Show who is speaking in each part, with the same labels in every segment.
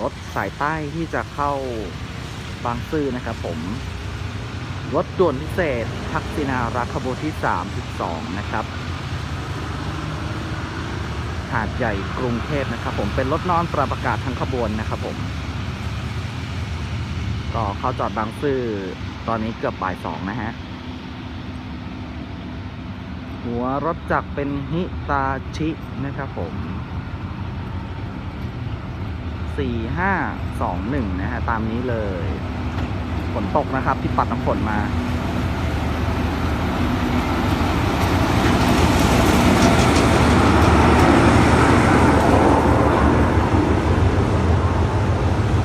Speaker 1: รถสายใต้ที่จะเข้าบางซื่อนะครับผม รถด่วนพิเศษ ทักษินารักขบวนที่ 32 นะครับ หาดใหญ่กรุงเทพนะครับผมเป็นรถนอนปรับอากาศทั้งขบวนนะครับผม ก็เข้าจอดบางซื่อตอนนี้เกือบบ่ายสองนะฮะ หัวรถจักรเป็นฮิตาชินะครับผม สี่ห้าสองหนึ่งนะฮะ ตามนี้เลย ฝนตกนะครับ ที่ปัดน้ำฝนมา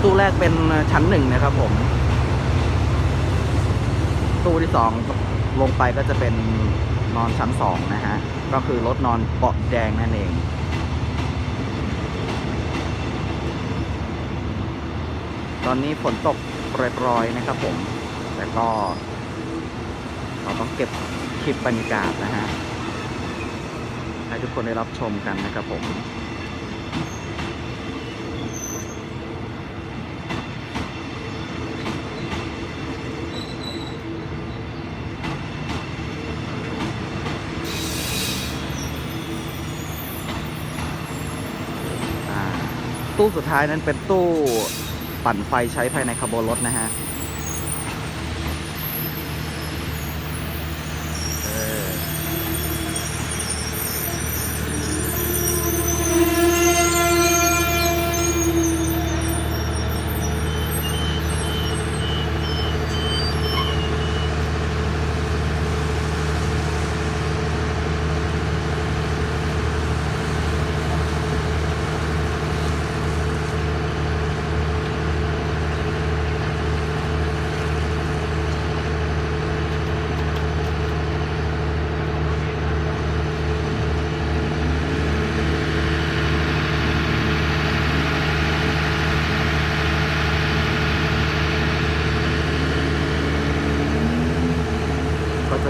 Speaker 1: ตู้แรกเป็นชั้นหนึ่งนะครับผม ตู้ที่สองลงไปก็จะเป็นนอนชั้นสองนะฮะ ก็คือรถนอนเบาะแดงนั่นเอง อนนี้ฝนตกโปรยๆนะครับผม แต่ก็ เราต้องเก็บคลิปบรรยากาศนะฮะ ให้ทุกคนได้รับชมกันนะครับผมตู้สุดท้ายนั้นเป็นตู้ ปั่นไฟใช้ภายในขบวนรถนะฮะ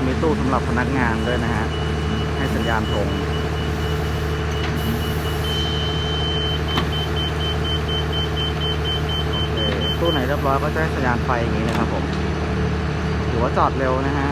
Speaker 1: มีตู้สำหรับพนักงานด้วยนะฮะ ให้สัญญาณตรงตู้ไหนเรียบร้อยก็จะให้สัญญาณไฟอย่างนี้นะครับผมถือว่าจอดเร็วนะฮะ